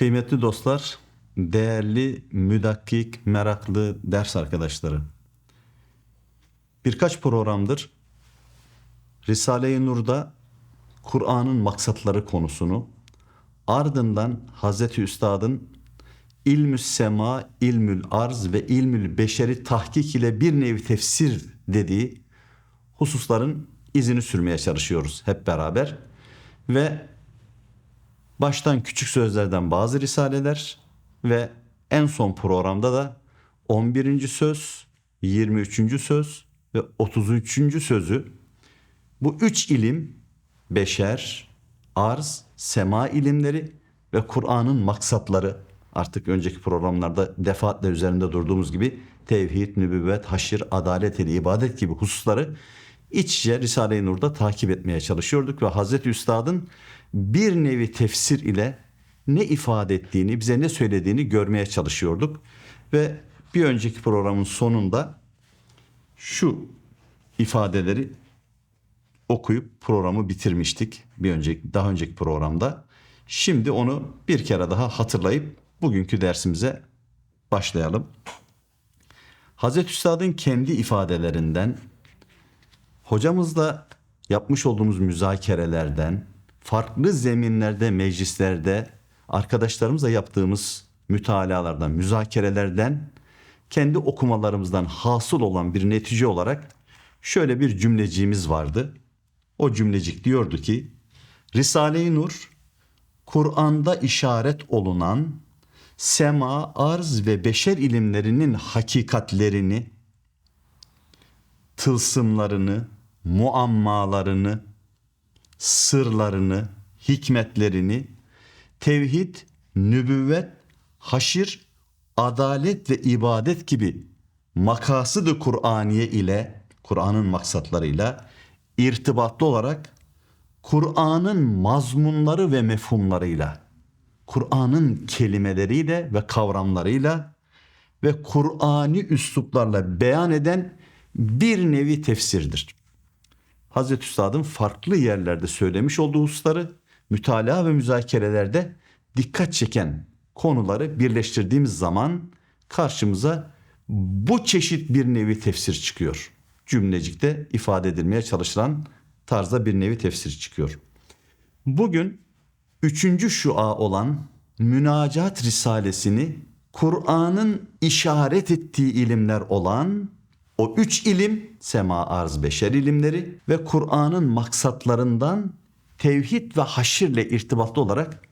Kıymetli dostlar, değerli, müdakkik, meraklı ders arkadaşları. Birkaç programdır Risale-i Nur'da Kur'an'ın maksatları konusunu, ardından Hazreti Üstad'ın İlmü Sema, İlmül Arz ve İlmül Beşeri tahkik ile bir nevi tefsir dediği hususların izini sürmeye çalışıyoruz hep beraber. Ve baştan küçük sözlerden bazı risaleler ve en son programda da 11. söz, 23. söz ve 33. sözü bu üç ilim beşer, arz, sema ilimleri ve Kur'an'ın maksatları artık önceki programlarda defaatle üzerinde durduğumuz gibi tevhid, nübüvvet, haşir, adalet ile ibadet gibi hususları iç içe Risale-i Nur'da takip etmeye çalışıyorduk ve Hazreti Üstad'ın bir nevi tefsir ile ne ifade ettiğini, bize ne söylediğini görmeye çalışıyorduk. Ve bir önceki programın sonunda şu ifadeleri okuyup programı bitirmiştik bir önceki daha önceki programda. Şimdi onu bir kere daha hatırlayıp bugünkü dersimize başlayalım. Hazreti Üstad'ın kendi ifadelerinden hocamızla yapmış olduğumuz müzakerelerden, farklı zeminlerde, meclislerde arkadaşlarımızla yaptığımız mütalalardan, müzakerelerden, kendi okumalarımızdan hasıl olan bir netice olarak şöyle bir cümleciğimiz vardı. O cümlecik diyordu ki, Risale-i Nur, Kur'an'da işaret olunan sema, arz ve beşer ilimlerinin hakikatlerini, tılsımlarını, muammalarını, sırlarını, hikmetlerini, tevhid, nübüvvet, haşir, adalet ve ibadet gibi makasıdı Kur'aniye ile, Kur'an'ın maksatlarıyla irtibatlı olarak Kur'an'ın mazmunları ve mefhumlarıyla, Kur'an'ın kelimeleriyle ve kavramlarıyla ve Kur'ani üsluplarla beyan eden bir nevi tefsirdir. Hazreti Üstad'ın farklı yerlerde söylemiş olduğu hususları mütalaa ve müzakerelerde dikkat çeken konuları birleştirdiğimiz zaman karşımıza bu çeşit bir nevi tefsir çıkıyor. Cümlecikte ifade edilmeye çalışılan tarzda bir nevi tefsir çıkıyor. Bugün üçüncü şua olan Münacat Risalesini Kur'an'ın işaret ettiği ilimler olan o üç ilim sema arz beşer ilimleri ve Kur'an'ın maksatlarından tevhid ve haşirle irtibatlı olarak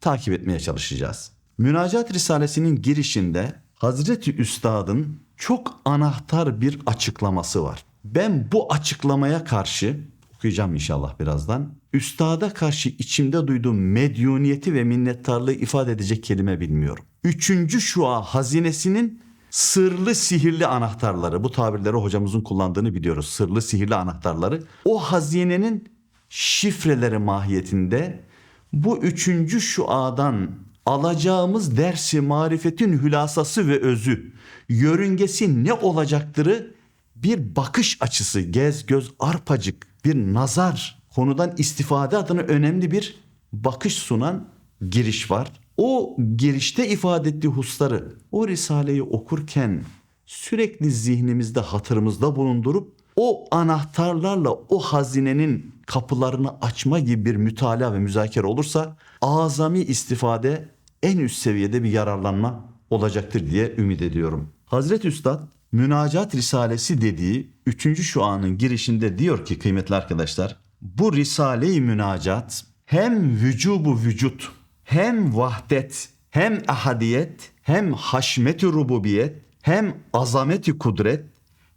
takip etmeye çalışacağız. Münacat Risalesi'nin girişinde Hazreti Üstad'ın çok anahtar bir açıklaması var. Ben bu açıklamaya karşı okuyacağım inşallah birazdan. Üstada karşı içimde duyduğum medyuniyeti ve minnettarlığı ifade edecek kelime bilmiyorum. Üçüncü şua hazinesinin sırlı sihirli anahtarları bu tabirleri hocamızın kullandığını biliyoruz. Sırlı sihirli anahtarları o hazinenin şifreleri mahiyetinde bu üçüncü şuadan alacağımız dersi marifetin hülasası ve özü, yörüngesi ne olacaktırı bir bakış açısı, gez göz arpacık, bir nazar, konudan istifade adına önemli bir bakış sunan giriş var. O girişte ifade ettiği hususları o risaleyi okurken sürekli zihnimizde, hatırımızda bulundurup o anahtarlarla o hazinenin kapılarını açma gibi bir mütalaa ve müzakere olursa azami istifade en üst seviyede bir yararlanma olacaktır diye ümit ediyorum. Hazreti Üstad Münacat Risalesi dediği 3. şuanın girişinde diyor ki kıymetli arkadaşlar bu Risale-i Münacat hem vücubu vücut hem vahdet hem ahadiyet hem haşmeti rububiyet hem azameti kudret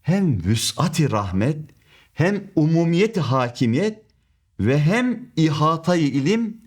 hem vüs'ati rahmet hem umumiyeti hakimiyet ve hem ihatayı ilim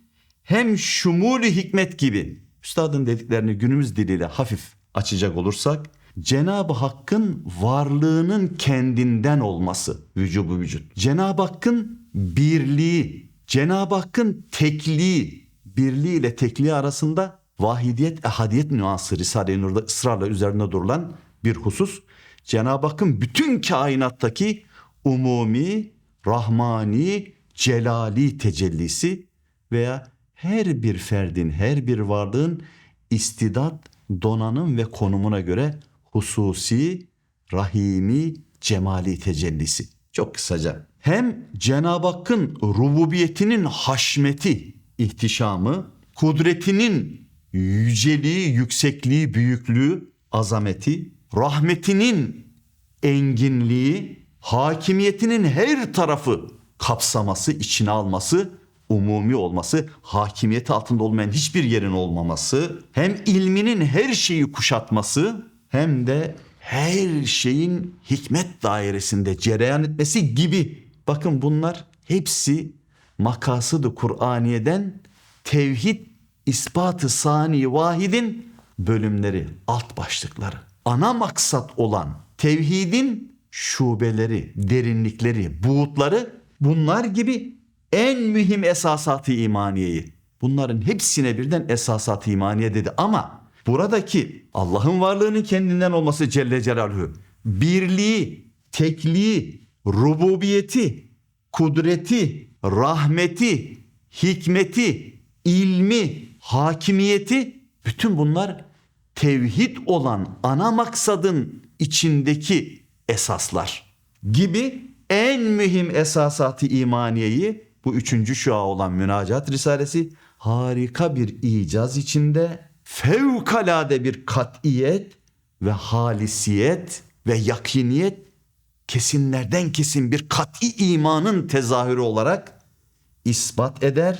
hem şumuli hikmet gibi üstadın dediklerini günümüz diliyle hafif açacak olursak Cenab-ı Hakk'ın varlığının kendinden olması vücubu vücut. Cenab-ı Hakk'ın birliği, Cenab-ı Hakk'ın tekliği, birliği ile tekliği arasında vahidiyet, ehadiyet nüansı Risale-i Nur'da ısrarla üzerinde durulan bir husus. Cenab-ı Hakk'ın bütün kainattaki umumi, rahmani, celali tecellisi veya her bir ferdin, her bir varlığın istidat, donanım ve konumuna göre hususi, rahimi, cemali tecellisi. Çok kısaca. Hem Cenab-ı Hakk'ın rububiyetinin haşmeti, ihtişamı, kudretinin yüceliği, yüksekliği, büyüklüğü, azameti, rahmetinin enginliği, hakimiyetinin her tarafı kapsaması, içine alması, umumi olması, hakimiyeti altında olmayan hiçbir yerin olmaması, hem ilminin her şeyi kuşatması hem de her şeyin hikmet dairesinde cereyan etmesi gibi. Bakın bunlar hepsi makasıdı Kur'aniye'den tevhid ispatı sani vahidin bölümleri, alt başlıkları. Ana maksat olan tevhidin şubeleri, derinlikleri, buğutları bunlar gibi en mühim esasatı imaniyeyi. Bunların hepsine birden esasat imaniye dedi ama buradaki Allah'ın varlığının kendinden olması Celle Celaluhu, birliği, tekliği, rububiyeti, kudreti, rahmeti, hikmeti, ilmi, hakimiyeti bütün bunlar tevhid olan ana maksadın içindeki esaslar gibi en mühim esasatı imaniyeyi bu üçüncü şua olan münacat risalesi harika bir icaz içinde fevkalade bir katiyet ve halisiyet ve yakiniyet kesinlerden kesin bir kat'i imanın tezahürü olarak ispat eder.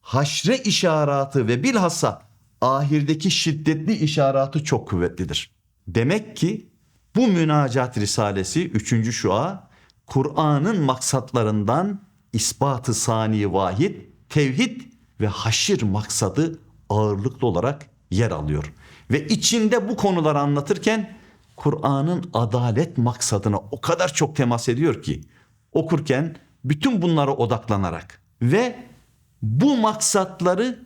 Haşre işaratı ve bilhassa ahirdeki şiddetli işaratı çok kuvvetlidir. Demek ki bu münacat risalesi 3. şua Kur'an'ın maksatlarından ispatı sani vahid, tevhid ve haşir maksadı ağırlıklı olarak yer alıyor. Ve içinde bu konuları anlatırken Kur'an'ın adalet maksadına o kadar çok temas ediyor ki okurken bütün bunlara odaklanarak ve bu maksatları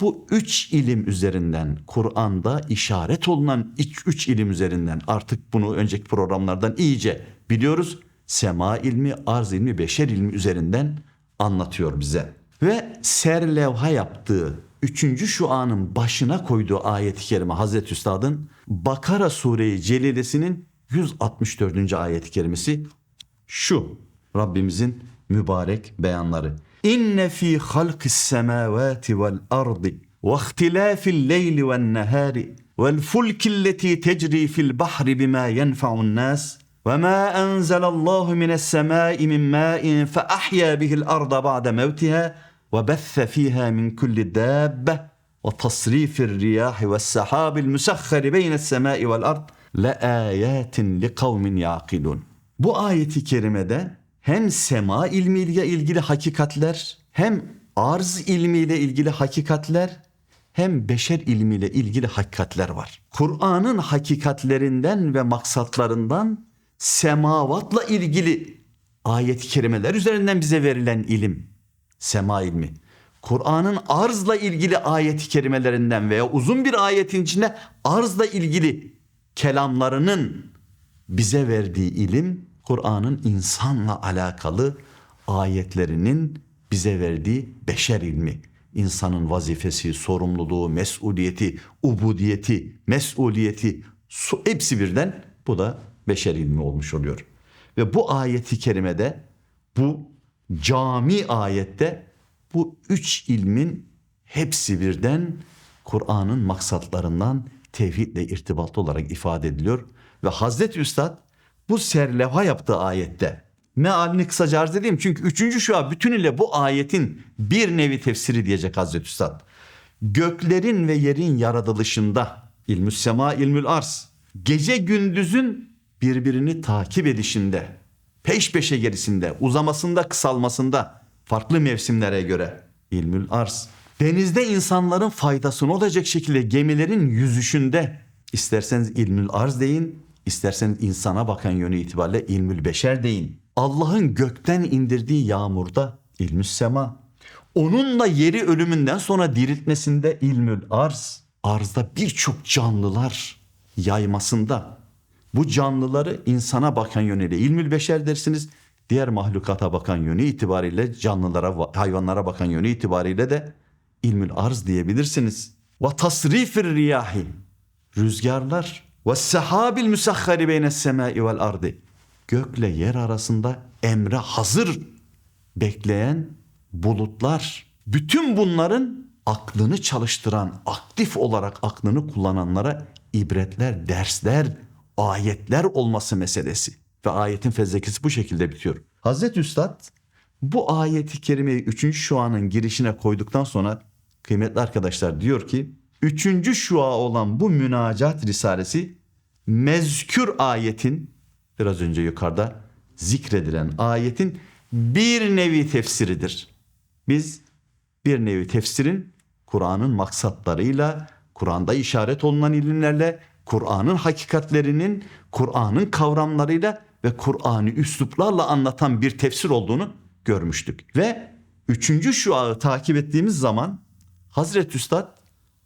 bu üç ilim üzerinden Kur'an'da işaret olunan üç, üç ilim üzerinden artık bunu önceki programlardan iyice biliyoruz. Sema ilmi, arz ilmi, beşer ilmi üzerinden anlatıyor bize. Ve serlevha yaptığı üçüncü şu anın başına koyduğu ayet-i kerime Hazreti Üstad'ın Bakara Sure-i Celilesinin 164. ayet-i kerimesi şu Rabbimizin mübarek beyanları. Semavati vel ardi ve ihtilafil leyli ven nehari vel fulkilleti tecri fil bahri bima yenfa'un nas وما أنزل الله من السماء من ماء فأحيا به الأرض بعد موتها وبث فيها من كل دابة وتصريف الرياح والسحاب المسخر بين السماء والأرض لآيات لقوم يعقلون. Bu ayeti kerimede hem sema ilmiyle ilgili hakikatler, hem arz ilmiyle ilgili hakikatler, hem beşer ilmiyle ilgili hakikatler var. Kur'an'ın hakikatlerinden ve maksatlarından semavatla ilgili ayet-i kerimeler üzerinden bize verilen ilim, sema ilmi. Kur'an'ın arzla ilgili ayet-i kerimelerinden veya uzun bir ayetin içinde arzla ilgili kelamlarının bize verdiği ilim, Kur'an'ın insanla alakalı ayetlerinin bize verdiği beşer ilmi. İnsanın vazifesi, sorumluluğu, mesuliyeti, ubudiyeti, mesuliyeti hepsi birden bu da beşer ilmi olmuş oluyor. Ve bu ayeti kerimede bu cami ayette bu üç ilmin hepsi birden Kur'an'ın maksatlarından tevhidle irtibatlı olarak ifade ediliyor. Ve Hazreti Üstad bu serlevha yaptığı ayette mealini kısaca arz edeyim. Çünkü üçüncü şua bütünüyle bu ayetin bir nevi tefsiri diyecek Hazreti Üstad. Göklerin ve yerin yaratılışında ilmü sema ilmül arz gece gündüzün birbirini takip edişinde peş peşe gerisinde uzamasında kısalmasında farklı mevsimlere göre ilmül arz denizde insanların faydasına olacak şekilde gemilerin yüzüşünde isterseniz ilmül arz deyin isterseniz insana bakan yönü itibariyle ilmül beşer deyin. Allah'ın gökten indirdiği yağmurda ilmü sema. Onunla yeri ölümünden sonra diriltmesinde ilmül arz. Arzda birçok canlılar yaymasında. Bu canlıları insana bakan yönüyle ilmül beşer dersiniz. Diğer mahlukata bakan yönü itibariyle canlılara, hayvanlara bakan yönü itibariyle de ilmül arz diyebilirsiniz. Ve tasrifir riyahi rüzgarlar ve sehabil müsahhari beynes semai vel ardi gökle yer arasında emre hazır bekleyen bulutlar bütün bunların aklını çalıştıran aktif olarak aklını kullananlara ibretler dersler ayetler olması meselesi ve ayetin fezlekesi bu şekilde bitiyor. Hazreti Üstad bu ayeti kerimeyi 3. şuanın girişine koyduktan sonra kıymetli arkadaşlar diyor ki 3. şua olan bu münacat risalesi mezkür ayetin biraz önce yukarıda zikredilen ayetin bir nevi tefsiridir. Biz bir nevi tefsirin Kur'an'ın maksatlarıyla, Kur'an'da işaret olunan ilimlerle, Kur'an'ın hakikatlerinin, Kur'an'ın kavramlarıyla ve Kur'an'ı üsluplarla anlatan bir tefsir olduğunu görmüştük. Ve üçüncü şuağı takip ettiğimiz zaman Hazreti Üstad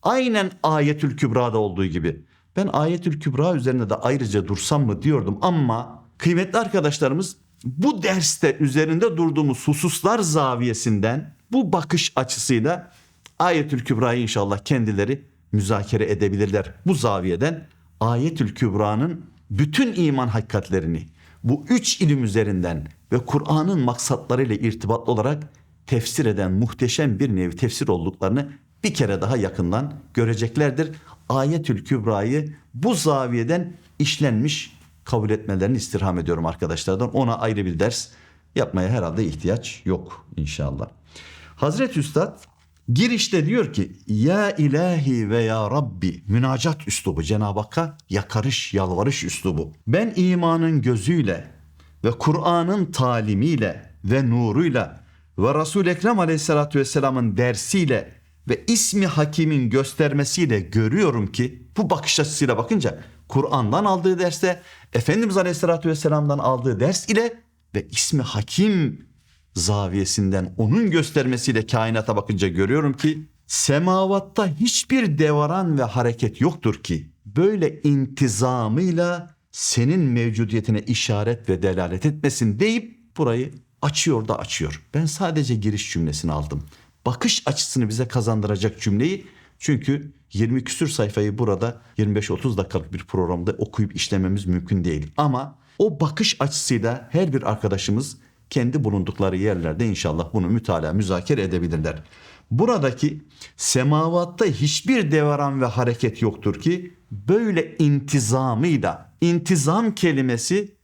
aynen Ayetül Kübra'da olduğu gibi ben Ayetül Kübra üzerine de ayrıca dursam mı diyordum ama kıymetli arkadaşlarımız bu derste üzerinde durduğumuz hususlar zaviyesinden bu bakış açısıyla Ayetül Kübra'yı inşallah kendileri müzakere edebilirler. Bu zaviyeden Ayetül Kübra'nın bütün iman hakikatlerini bu üç ilim üzerinden ve Kur'an'ın maksatlarıyla irtibatlı olarak tefsir eden muhteşem bir nevi tefsir olduklarını bir kere daha yakından göreceklerdir. Ayetül Kübra'yı bu zaviyeden işlenmiş kabul etmelerini istirham ediyorum arkadaşlardan. Ona ayrı bir ders yapmaya herhalde ihtiyaç yok inşallah. Hazreti Üstad girişte diyor ki ya ilahi ve ya Rabbi münacat üslubu Cenab-ı Hakk'a yakarış yalvarış üslubu. Ben imanın gözüyle ve Kur'an'ın talimiyle ve nuruyla ve Resul-i Ekrem aleyhissalatü vesselamın dersiyle ve ismi hakimin göstermesiyle görüyorum ki bu bakış açısıyla bakınca Kur'an'dan aldığı derste Efendimiz aleyhissalatü vesselam'dan aldığı ders ile ve ismi hakim zaviyesinden onun göstermesiyle kainata bakınca görüyorum ki semavatta hiçbir devaran ve hareket yoktur ki böyle intizamıyla senin mevcudiyetine işaret ve delalet etmesin deyip burayı açıyor da açıyor. Ben sadece giriş cümlesini aldım. Bakış açısını bize kazandıracak cümleyi çünkü 20 küsür sayfayı burada 25-30 dakikalık bir programda okuyup işlememiz mümkün değil. Ama o bakış açısıyla her bir arkadaşımız kendi bulundukları yerlerde inşallah bunu mütalaa, müzakere edebilirler. Buradaki semavatta hiçbir devran ve hareket yoktur ki böyle intizamıyla, intizam kelimesi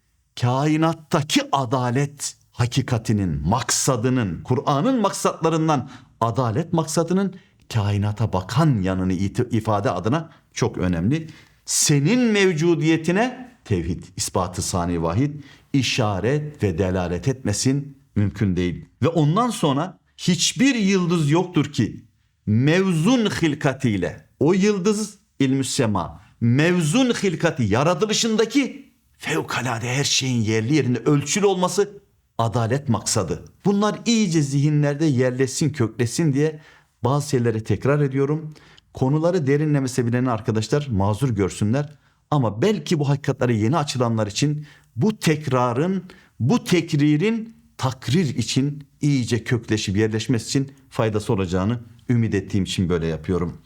kainattaki adalet hakikatinin, maksadının, Kur'an'ın maksatlarından adalet maksadının kainata bakan yanını ifade adına çok önemli. Senin mevcudiyetine tevhid, ispatı sani vahid, işaret ve delalet etmesin mümkün değil. Ve ondan sonra hiçbir yıldız yoktur ki mevzun hilkatiyle o yıldız ilmü sema mevzun hilkati yaratılışındaki fevkalade her şeyin yerli yerinde ölçülü olması adalet maksadı. Bunlar iyice zihinlerde yerleşsin köklesin diye bazı şeyleri tekrar ediyorum. Konuları derinlemese bilen arkadaşlar mazur görsünler. Ama belki bu hakikatleri yeni açılanlar için bu tekrarın, bu tekririn takrir için iyice kökleşip yerleşmesi için faydası olacağını ümit ettiğim için böyle yapıyorum.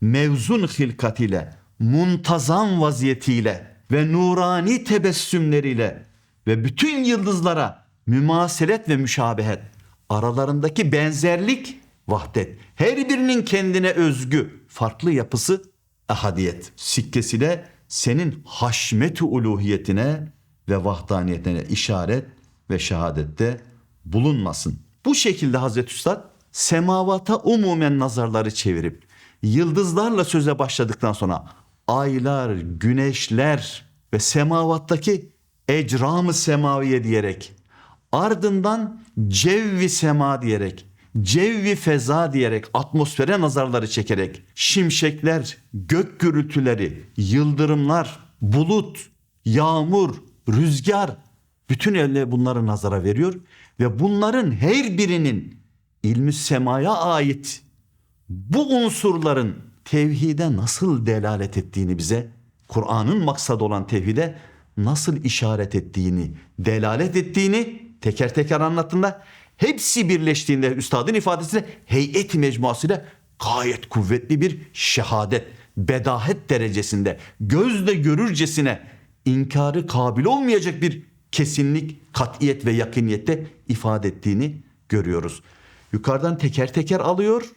Mevzun hilkatiyle, muntazam vaziyetiyle ve nurani tebessümleriyle ve bütün yıldızlara mümaselet ve müşabehet aralarındaki benzerlik vahdet. Her birinin kendine özgü farklı yapısı ahadiyet. Sikkesiyle senin haşmet-i uluhiyetine ve vahdaniyetine işaret ve şehadette bulunmasın. Bu şekilde Hazreti Üstad semavata umumen nazarları çevirip yıldızlarla söze başladıktan sonra aylar, güneşler ve semavattaki ecram-ı semaviye diyerek ardından cevvi sema diyerek cevvi feza diyerek atmosfere nazarları çekerek şimşekler, gök gürültüleri, yıldırımlar, bulut, yağmur, rüzgar bütün elle bunları nazara veriyor ve bunların her birinin ilmi semaya ait bu unsurların tevhide nasıl delalet ettiğini bize Kur'an'ın maksadı olan tevhide nasıl işaret ettiğini, delalet ettiğini teker teker anlattığında hepsi birleştiğinde üstadın ifadesiyle heyet mecmuasıyla gayet kuvvetli bir şehadet, bedahet derecesinde, gözle görürcesine inkarı kabil olmayacak bir kesinlik, katiyet ve yakiniyette ifade ettiğini görüyoruz. Yukarıdan teker teker alıyor,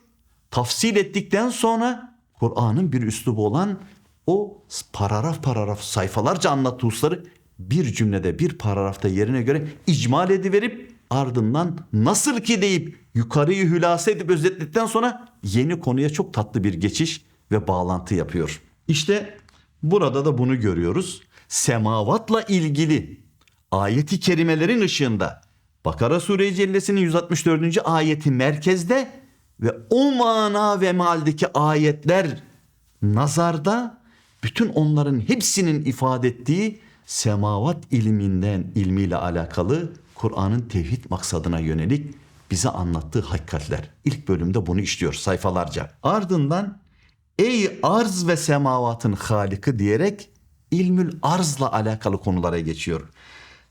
tafsil ettikten sonra Kur'an'ın bir üslubu olan o paragraf paragraf sayfalarca anlattığı hususları bir cümlede bir paragrafta yerine göre icmal ediverip ardından nasıl ki deyip yukarıyı hülasa edip özetledikten sonra yeni konuya çok tatlı bir geçiş ve bağlantı yapıyor. İşte burada da bunu görüyoruz. Semavatla ilgili ayeti kerimelerin ışığında Bakara Sure-i Cellesi'nin 164. ayeti merkezde ve o mana ve mealdeki ayetler nazarda bütün onların hepsinin ifade ettiği semavat ilminden ilmiyle alakalı Kur'an'ın tevhid maksadına yönelik bize anlattığı hakikatler. İlk bölümde bunu işliyor sayfalarca. Ardından ey arz ve semavatın haliki diyerek ilmül arzla alakalı konulara geçiyor.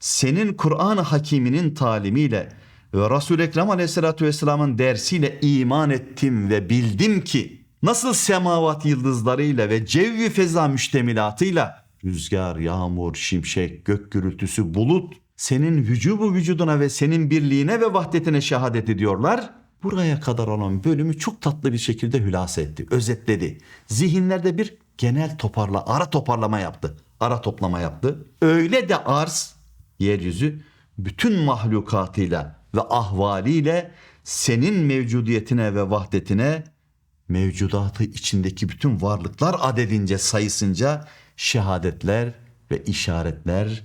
Senin Kur'an-ı Hakiminin talimiyle ve Resul-i Ekrem Aleyhisselatü Vesselam'ın dersiyle iman ettim ve bildim ki nasıl semavat yıldızlarıyla ve cevvi feza müştemilatıyla rüzgar, yağmur, şimşek, gök gürültüsü, bulut senin vücubu vücuduna ve senin birliğine ve vahdetine şehadet ediyorlar. Buraya kadar olan bölümü çok tatlı bir şekilde hülasa etti, özetledi. Zihinlerde bir genel toparla, ara toparlama yaptı. Ara toplama yaptı. Öyle de arz, yeryüzü bütün mahlukatıyla ve ahvaliyle senin mevcudiyetine ve vahdetine mevcudatı içindeki bütün varlıklar adedince sayısınca şehadetler ve işaretler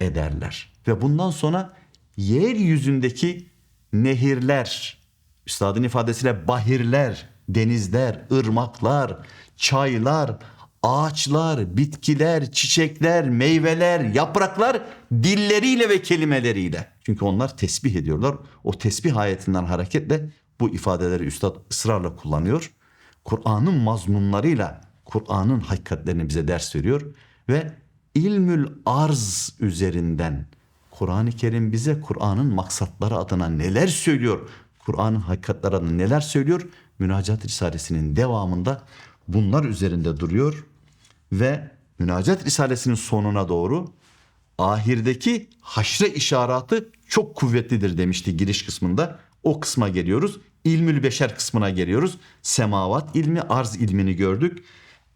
ederler. Ve bundan sonra yeryüzündeki nehirler, üstadın ifadesiyle bahirler, denizler, ırmaklar, çaylar, ağaçlar, bitkiler, çiçekler, meyveler, yapraklar dilleriyle ve kelimeleriyle. Çünkü onlar tesbih ediyorlar. O tesbih ayetinden hareketle bu ifadeleri üstad ısrarla kullanıyor. Kur'an'ın mazmunlarıyla Kur'an'ın hakikatlerini bize ders veriyor ve ilmül arz üzerinden Kur'an-ı Kerim bize Kur'an'ın maksatları adına neler söylüyor? Kur'an'ın hakikatleri adına neler söylüyor? Münacat Risalesi'nin devamında bunlar üzerinde duruyor ve Münacat Risalesi'nin sonuna doğru ahirdeki haşre işaratı çok kuvvetlidir demişti giriş kısmında. O kısma geliyoruz. İlmül beşer kısmına geliyoruz. Semavat ilmi, arz ilmini gördük.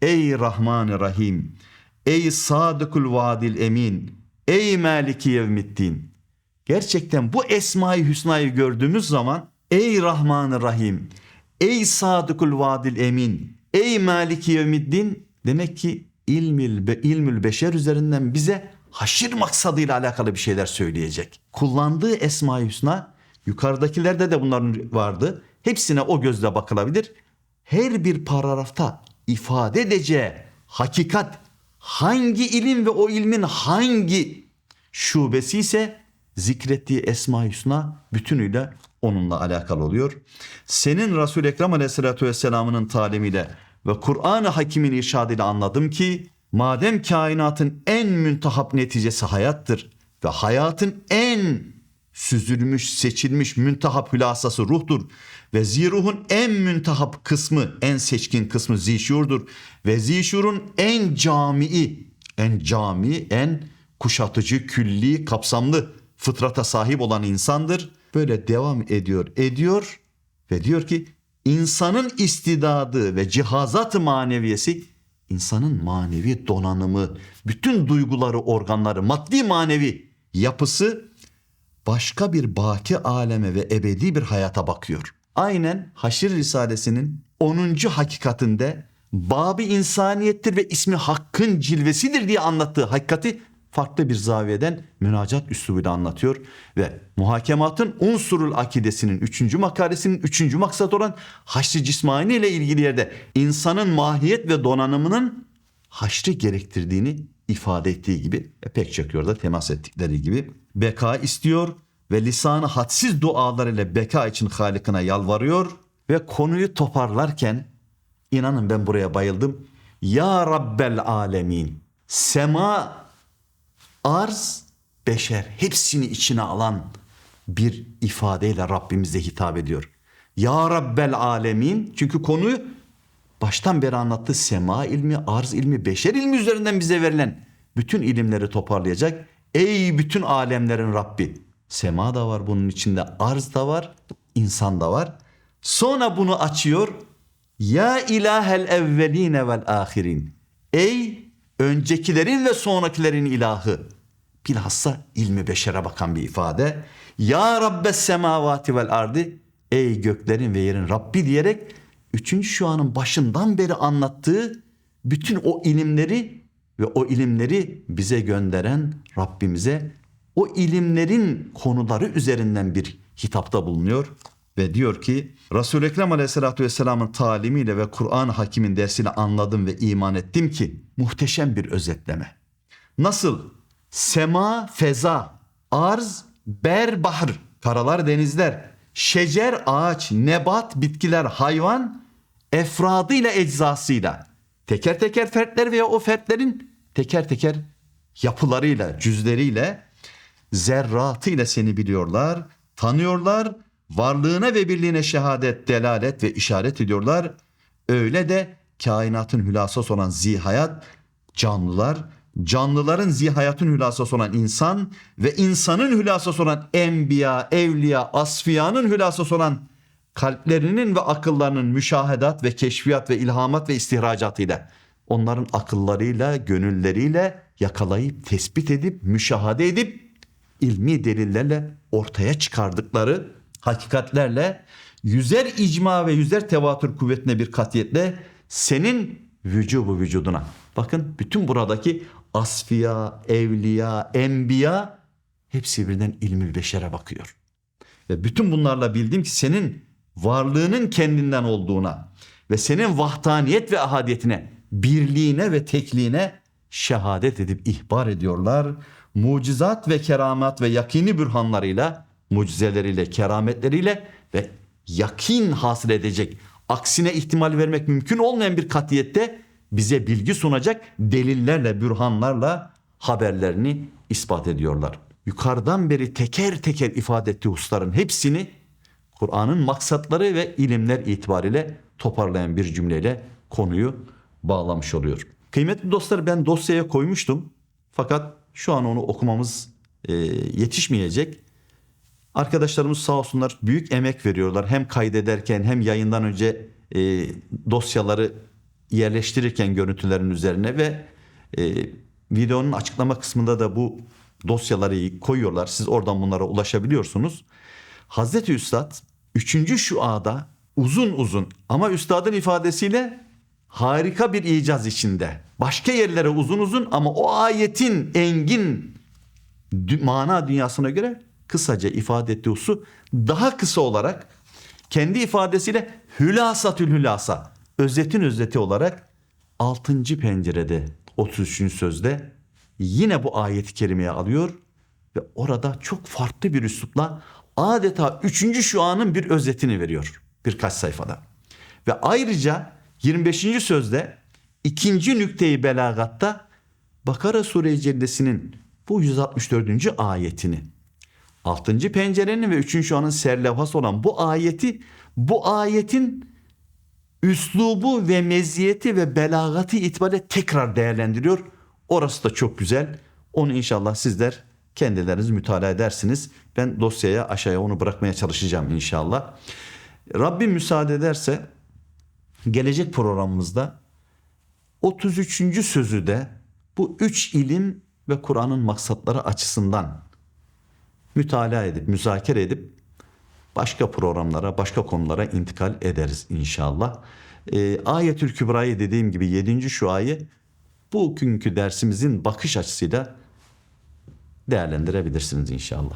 Ey Rahman Rahim, ey Sadıkul Vadil Emin, ey Maliki Yevmiddin. Gerçekten bu Esma-i Hüsna'yı gördüğümüz zaman ey Rahman Rahim, ey Sadıkul Vadil Emin, ey Maliki Yevmiddin demek ki ilmil, be, ilmül beşer üzerinden bize haşir maksadıyla alakalı bir şeyler söyleyecek. Kullandığı Esma-i Hüsna yukarıdakilerde de bunların vardı. Hepsine o gözle bakılabilir. Her bir paragrafta ifade edeceği hakikat hangi ilim ve o ilmin hangi şubesi ise zikrettiği Esma-i Hüsna bütünüyle onunla alakalı oluyor. Senin Resul-i Ekrem Aleyhisselatü Vesselam'ın talimiyle ve Kur'an-ı Hakim'in irşadıyla anladım ki madem kainatın en müntahap neticesi hayattır ve hayatın en süzülmüş, seçilmiş müntahap hülasası ruhtur ve ziruhun en müntahap kısmı, en seçkin kısmı zişurdur ve zişurun en camii, en cami, en kuşatıcı, külli, kapsamlı fıtrata sahip olan insandır. Böyle devam ediyor, ediyor ve diyor ki insanın istidadı ve cihazat maneviyesi insanın manevi donanımı, bütün duyguları, organları, maddi manevi yapısı başka bir baki aleme ve ebedi bir hayata bakıyor. Aynen Haşir Risalesi'nin 10. hakikatinde Babi insaniyettir ve ismi hakkın cilvesidir diye anlattığı hakikati farklı bir zaviyeden münacat üslubuyla anlatıyor ve muhakematın unsurul akidesinin 3. makalesinin 3. maksat olan haşr-ı cismani ile ilgili yerde insanın mahiyet ve donanımının haşrı gerektirdiğini ifade ettiği gibi ve pek çok yolda temas ettikleri gibi beka istiyor ve lisanı hadsiz dualar ile beka için Halik'ine yalvarıyor ve konuyu toparlarken inanın ben buraya bayıldım. Ya Rabbel Alemin sema arz beşer hepsini içine alan bir ifadeyle Rabbimize hitap ediyor. Ya Rabbel Alemin. Çünkü konuyu baştan beri anlattı. Sema ilmi, arz ilmi, beşer ilmi üzerinden bize verilen bütün ilimleri toparlayacak. Ey bütün alemlerin Rabbi. Sema da var bunun içinde, arz da var, insan da var. Sonra bunu açıyor. Ya ilahel evveline vel ahirin. Ey öncekilerin ve sonrakilerin ilahı. Bilhassa ilmi beşere bakan bir ifade. Ya Rabbes semavati vel ardi. Ey göklerin ve yerin Rabbi diyerek üçüncü şu anın başından beri anlattığı bütün o ilimleri ve o ilimleri bize gönderen Rabbimize o ilimlerin konuları üzerinden bir hitapta bulunuyor ve diyor ki Resul-i Ekrem Aleyhisselatü Vesselam'ın talimiyle ve Kur'an hakimin dersiyle anladım ve iman ettim ki muhteşem bir özetleme. Nasıl? Sema, feza, arz, ber, bahr, karalar, denizler, şecer, ağaç, nebat, bitkiler, hayvan, efradıyla, eczasıyla, teker teker fertler veya o fertlerin teker teker yapılarıyla, cüzleriyle, zerratıyla seni biliyorlar, tanıyorlar, varlığına ve birliğine şehadet, delalet ve işaret ediyorlar. Öyle de kainatın hülasası olan zihayat, canlılar, canlıların zihayatın hülasası olan insan ve insanın hülasası olan enbiya, evliya, asfiyanın hülasası olan kalplerinin ve akıllarının müşahedat ve keşfiyat ve ilhamat ve istihracatıyla onların akıllarıyla, gönülleriyle yakalayıp, tespit edip, müşahede edip ilmi delillerle ortaya çıkardıkları hakikatlerle yüzer icma ve yüzer tevatür kuvvetine bir katiyetle senin vücubu vücuduna. Bakın bütün buradaki asfiya, evliya, enbiya hepsi birden ilmi beşere bakıyor. Ve bütün bunlarla bildim ki senin varlığının kendinden olduğuna ve senin vahdaniyet ve ahadiyetine, birliğine ve tekliğine şehadet edip ihbar ediyorlar. Mucizat ve keramat ve yakini bürhanlarıyla, mucizeleriyle, kerametleriyle ve yakin hasıl edecek, aksine ihtimal vermek mümkün olmayan bir katiyette bize bilgi sunacak delillerle, bürhanlarla haberlerini ispat ediyorlar. Yukarıdan beri teker teker ifade ettiği hususların hepsini Kur'an'ın maksatları ve ilimler itibariyle toparlayan bir cümleyle konuyu bağlamış oluyor. Kıymetli dostlar ben dosyaya koymuştum. Fakat şu an onu okumamız e, yetişmeyecek. Arkadaşlarımız sağ olsunlar büyük emek veriyorlar. Hem kaydederken hem yayından önce e, dosyaları yerleştirirken görüntülerin üzerine ve e, videonun açıklama kısmında da bu dosyaları koyuyorlar. Siz oradan bunlara ulaşabiliyorsunuz. Hazreti Üstad 3. şuada uzun uzun ama üstadın ifadesiyle harika bir icaz içinde. Başka yerlere uzun uzun ama o ayetin engin mana dünyasına göre kısaca ifade ettiği husu daha kısa olarak kendi ifadesiyle hülasatül hülasa özetin özeti olarak 6. pencerede 33. sözde yine bu ayeti kerimeye alıyor ve orada çok farklı bir üslupla adeta 3. şu anın bir özetini veriyor birkaç sayfada. Ve ayrıca 25. sözde ikinci nükteyi belagatta Bakara Sure-i Cellesi'nin bu 164. ayetini 6. pencerenin ve 3. şu anın serlevhası olan bu ayeti bu ayetin üslubu ve meziyeti ve belagatı itibariyle tekrar değerlendiriyor. Orası da çok güzel. Onu inşallah sizler kendileriniz mütalaa edersiniz. Ben dosyaya aşağıya onu bırakmaya çalışacağım inşallah. Rabbim müsaade ederse gelecek programımızda 33. sözü de bu üç ilim ve Kur'an'ın maksatları açısından mütalaa edip, müzakere edip başka programlara, başka konulara intikal ederiz inşallah. E, Ayetül Kübra'yı dediğim gibi 7. şu ayı bugünkü dersimizin bakış açısıyla değerlendirebilirsiniz inşallah.